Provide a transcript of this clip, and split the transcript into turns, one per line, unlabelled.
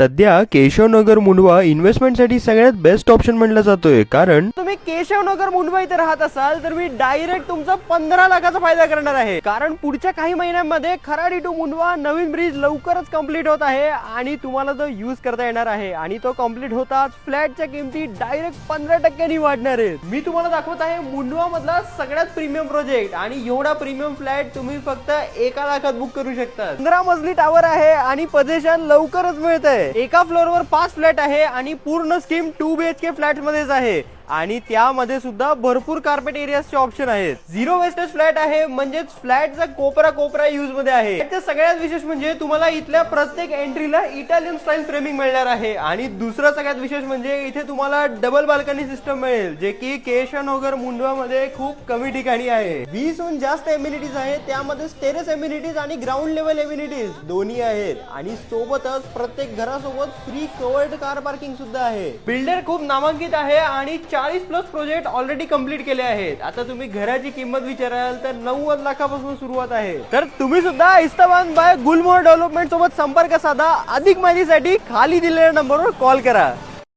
सध्या केशवनगर मुंडवा इन्व्हेस्टमेंटसाठी सगळ्यात best option म्हणला जातोय. कारण
तुम्ही केशवनगर मुंडवा इथे राहत असाल तर मी डायरेक्ट तुमचा पंधरा लाखाचा फायदा करणार आहे. कारण पुढच्या काही महिन्यांमध्ये खराडी टू मुंडवा नवीन ब्रिज लवकरच कंप्लीट होत आहे आणि तुम्हाला तो युज करता येणार आहे. आणि तो कंप्लीट होताच फ्लॅटच्या किमती डायरेक्ट पंधरा टक्क्यांनी वाढणार आहेत. मी तुम्हाला दाखवत आहे मुंडवा मधला सगळ्यात प्रीमियम प्रोजेक्ट आणि एवढा प्रीमियम फ्लॅट तुम्ही फक्त एका लाखात बुक करू शकता. पंधरा मजली टावर आहे आणि पजेशन लवकरच मिळत आहे एका फ्लोअरवर पाच फ्लॅट आहे आणि पूर्ण scheme two B H K flat मध्येच आहे. आणि त्यामध्ये सुद्धा भरपूर कार्पेट एरियाचे ऑप्शन आहेत. झिरो वेस्टेज फ्लॅट आहे म्हणजेच फ्लॅटचा कोपरा कोपरा युजमध्ये आहे. सगळ्यात विशेष म्हणजे तुम्हाला इथल्या प्रत्येक एंट्रीला इटालियन स्टाईल फ्रेमिंग मिळणार आहे. आणि दुसरं सगळ्यात विशेष म्हणजे इथे तुम्हाला डबल बाल्कनी सिस्टम मिळेल जे की केशनगर मुंडवा मध्ये खूप कमी ठिकाणी आहे. वीसहून जास्त एम्युनिटीज आहेत त्यामध्ये स्टेरस एम्युनिटीज आणि ग्राउंड लेवल एम्युनिटीज दोन्ही आहेत. आणि सोबतच प्रत्येक घरासोबत फ्री कवर्ड कार पार्किंग सुद्धा आहे. बिल्डर खूप नामांकित आहे आणि चाळीस प्लस प्रोजेक्ट ऑलरेडी कंप्लीट केले आहेत. आता तुम्ही घराची किंमत विचाराल तर नव्वद लाखापासून सुरुवात आहे. तर तुम्ही सुद्धा इस्ताबान बाय गुलमोहर डेव्हलपमेंट सोबत संपर्क साधा. अधिक माहितीसाठी खाली दिलेल्या नंबरवर कॉल करा.